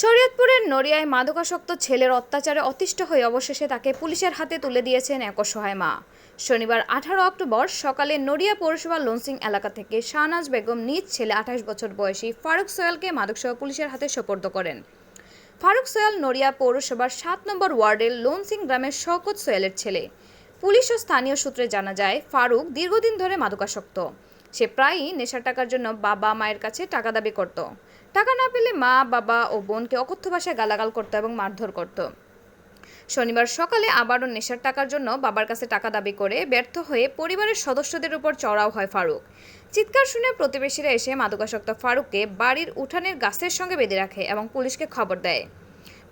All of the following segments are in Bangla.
শরীয়তপুরের নড়িয়ায় মাদকাসক্ত ছেলের অত্যাচারে অতিষ্ঠ হয়ে অবশেষে তাকে পুলিশের হাতে তুলে দিয়েছেন এক অসহায় মা। শনিবার আঠারো অক্টোবর সকালে নড়িয়া পৌরসভা লনসিং এলাকা থেকে শাহনাজ বেগম নিজ ছেলে আঠাশ বছর বয়সী ফারুক সোয়ালকে মাদকসহ পুলিশের হাতে সোপর্দ করেন। ফারুক সোয়াল নড়িয়া পৌরসভার সাত নম্বর ওয়ার্ডের লোনসিং গ্রামের শওকত সোয়ালের ছেলে। পুলিশ ও স্থানীয় সূত্রে জানা যায়, ফারুক দীর্ঘদিন ধরে মাদকাসক্ত। সে প্রায়ই নেশার টাকার জন্য বাবা মায়ের কাছে টাকা দাবি করত। টাকা না পেলে মা, বাবা ও বোনকে অকথ্য ভাষায় গালাগাল করত এবং মারধর করত। শনিবার সকালে আবারও নেশার টাকার জন্য বাবার কাছে টাকা দাবি করে ব্যর্থ হয়ে পরিবারের সদস্যদের উপর চড়াও হয় ফারুক। চিৎকার শুনে প্রতিবেশীরা এসে মাদকাসক্ত ফারুককে বাড়ির উঠানের গাছের সঙ্গে বেঁধে রাখে এবং পুলিশকে খবর দেয়।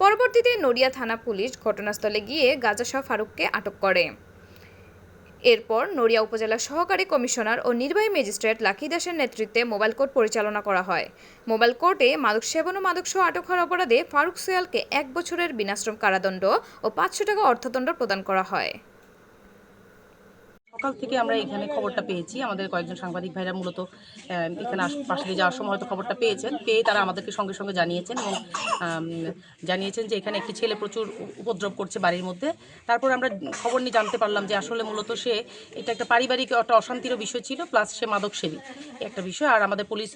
পরবর্তীতে নড়িয়া থানা পুলিশ ঘটনাস্থলে গিয়ে গাজাসহ ফারুককে আটক করে। এরপর নড়িয়া উপজেলা সহকারী কমিশনার ও নির্বাহী ম্যাজিস্ট্রেট লাকি দাসের নেতৃত্বে মোবাইল কোর্ট পরিচালনা করা হয়। মোবাইল কোর্টে মাদক সেবন ও মাদকসহ আটক হওয়ার অপরাধে ফারুক সোয়ালকে এক বছরের বিনাশ্রম কারাদণ্ড ও পাঁচশো টাকা অর্থদণ্ড প্রদান করা হয়। সকাল থেকে আমরা এখানে খবরটা পেয়েছি। আমাদের কয়েকজন সাংবাদিক ভাইরা মূলত এখানে পাশে দিয়ে যাওয়ার সময় হয়তো খবরটা পেয়েছেন, পেয়ে তারা আমাদেরকে সঙ্গে সঙ্গে জানিয়েছেন এবং জানিয়েছেন যে এখানে একটি ছেলে প্রচুর উপদ্রব করছে বাড়ির মধ্যে। তারপর আমরা খবর নিয়ে জানতে পারলাম যে আসলে মূলত সে, এটা একটা পারিবারিক একটা অশান্তিরও বিষয় ছিল, প্লাস সে মাদক সেবী। একটা বিষয়, আর আমাদের পুলিশ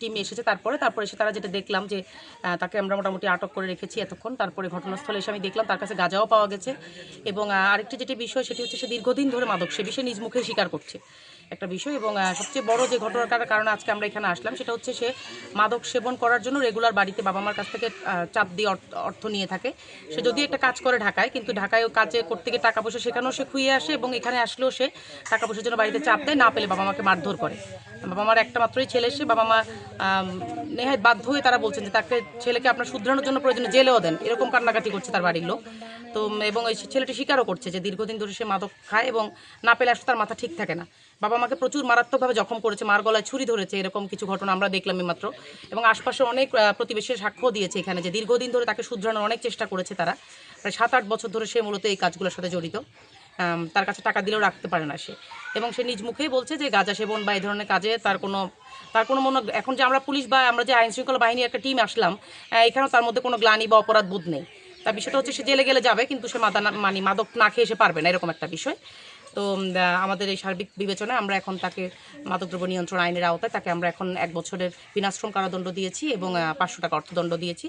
টিম এসেছে তারপরে। তারপরে এসে তারা যেটা দেখলাম যে তাকে আমরা মোটামুটি আটক করে রেখেছি এতক্ষণ। তারপরে ঘটনাস্থলে এসে আমি দেখলাম তার কাছে গাঁজাও পাওয়া গেছে এবং আরেকটি যেটি বিষয় সেটি হচ্ছে সে দীর্ঘদিন ধরে মাদক সেবী সে নিজ মুখে স্বীকার করছে একটা বিষয়। এবং সবচেয়ে বড় যে ঘটনাটার কারণে আজকে আমরা এখানে আসলাম সেটা হচ্ছে সে মাদক সেবন করার জন্য রেগুলার বাড়িতে বাবা মার কাছ থেকে চাপ দিয়ে অর্থ- নিয়ে থাকে। সে যদি একটা কাজ করে ঢাকায়, কিন্তু ঢাকায় কাজে করতে গিয়ে টাকা পয়সা সেখানেও সে খুঁয়ে আসে এবং এখানে আসলেও সে টাকা পয়সার জন্য বাড়িতে চাপ দেয়, না পেলে বাবা মাকে মারধর করে। বাবা মার একটা মাত্রই ছেলে, সে বাবা মা নেহায় বাধ্য হয়ে তারা বলছেন যে তাকে, ছেলেকে আপনার শুধরানোর জন্য প্রয়োজনে জেলেও দেন। এরকম কান্নাকাটি করছে তার বাড়ির লোক। তো এবং ওই ছেলেটি স্বীকারও করছে যে দীর্ঘদিন ধরে সে মাদক খায় এবং না পেলে আসলে তার মাথা ঠিক থাকে না। বাবা মাকে প্রচুর মারাত্মকভাবে জখম করেছে, মার গলায় ছুরি ধরেছে, এরকম কিছু ঘটনা আমরা দেখলাম মাত্র এবং আশপাশে অনেক প্রতিবেশীর সাক্ষ্য দিয়েছে এখানে যে দীর্ঘদিন ধরে তাকে শুধরানোর অনেক চেষ্টা করেছে তারা। প্রায় সাত আট বছর ধরে সে মূলত এই কাজগুলোর সাথে জড়িত। তার কাছে টাকা দিলেও রাখতে পারে না সে। এবং সে নিজ মুখেই বলছে যে গাঁজা সেবন বা এই ধরনের কাজে তার কোনো তার কোনো মনে, এখন যে আমরা পুলিশ বা আমরা যে আইনশৃঙ্খলা বাহিনীর একটা টিম আসলাম এখানেও তার মধ্যে কোনো গ্লানি বা অপরাধ বোধ নেই। তার বিষয়টা হচ্ছে সে জেলে গেলে যাবে, কিন্তু সে মাদা মানে মাদক না খেয়ে সে পারবে না, এরকম একটা বিষয়। তো আমাদের এই সার্বিক বিবেচনায় আমরা এখন তাকে মাদকদ্রব্য নিয়ন্ত্রণ আইনের আওতায়, তাকে আমরা এখন এক বছরের বিনাশ্রম কারাদণ্ড দিয়েছি এবং পাঁচশো টাকা অর্থদণ্ড দিয়েছি।